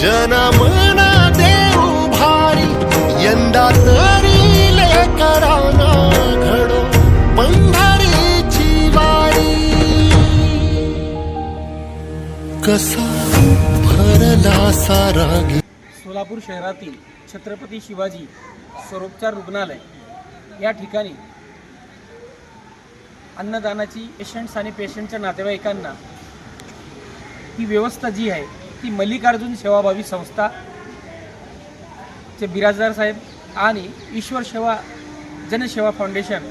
जनमना देऊ भारी यंदा तरी लेकराना घडो पंढरीची वारी. कसा भरला सारा सोलापूर शहरातील छत्रपती शिवाजी स्वरूपचार रुग्णालय. या ठिकाणी अन्नदानाची पेशंट्स आणि पेशंटच्या नातेवाईकांना ही व्यवस्था जी आहे ती मल्लिकार्जुन सेवाभावी संस्था चे बिराजदार साहेब आणि ईश्वर सेवा जनसेवा फाउंडेशन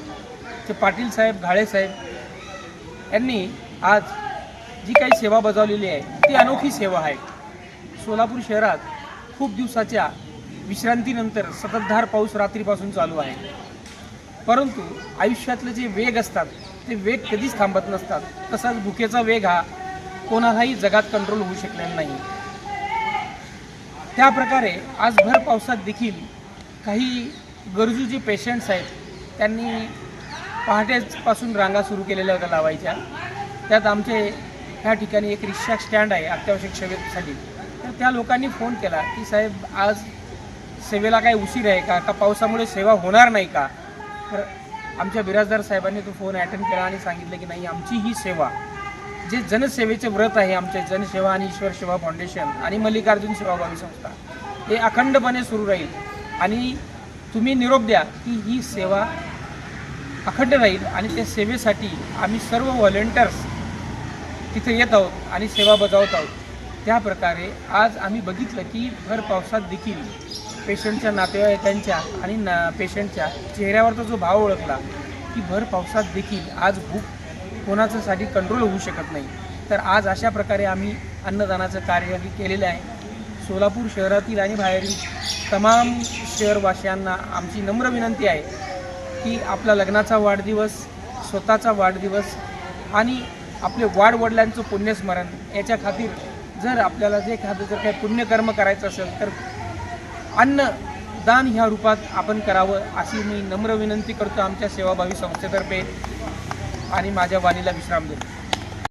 चे पाटील साहेब घाळे साहेब यांनी आज जी काही सेवा बजावलेली आहे ती अनोखी सेवा आहे. सोलापूर शहरात खूप दिवसाच्या विश्रांतीनंतर सततधार पाऊस रात्रीपासून चालू आहे. परंतु आयुष्यातले जे वेग असतात ते वेग कधीच थांबत नसतात. तसाच भुकेचा वेग हा कोणालाही जगात कंट्रोल होऊ शकलेला नाही. त्या प्रकारे आज भर पावसात देखील काही गरजू जे पेशंट्स आहेत त्यांनी पहाटेपासून रांगा सुरू केलेल्या होत्या लावायच्या. त्यात आमचे ह्या ठिकाणी एक रिक्षा स्टँड आहे अत्यावश्यक सेवेसाठी. तर त्या लोकांनी फोन केला की साहेब आज सेवेला काय उशीर आहे का? का पावसामुळे सेवा होणार नाही का? तर आमच्या बिराजदार साहेबांनी तो फोन अटेंड केला आणि सांगितलं की नाही आमची ही सेवा जे जनसेवेचे व्रत आहे आमचे जनसेवा आणि ईश्वर सेवा फाउंडेशन आणि मल्लिकार्जुन सेवाभावी संस्था हे अखंडपणे सुरू राहील. आणि तुम्ही निरोप द्या की ही सेवा अखंड राहील आणि त्या सेवेसाठी आम्ही सर्व व्हॉलेंटियर्स तिथे येत आहोत आणि सेवा बजावत आहोत. त्या प्रकारे आज आम्ही बघितलं की भर पावसात देखील पेशंटच्या नातेवाईकांच्या आणि ना पेशंटच्या चेहऱ्यावरचा जो भाव ओळखला की भर पावसात देखील आज भूक कोणाच्यासाठी कंट्रोल होऊ शकत नाही. तर आज अशा प्रकारे आम्ही अन्नदानाचं कार्य केलेलं आहे. सोलापूर शहरातील आणि बाहेरील तमाम शहरवासियांना आमची नम्र विनंती आहे की आपला लग्नाचा वाढदिवस स्वतःचा वाढदिवस आणि आपले वाडवडिलांचं पुण्यस्मरण याच्या खातीर जर आपल्याला जे एखादं जर काही पुण्यकर्म करायचं असेल तर अन्नदान ह्या रूपात आपण करावं अशी मी नम्र विनंती करतो आमच्या सेवाभावी संस्थेतर्फे. आणि माझ्या वाणीला विश्राम देतो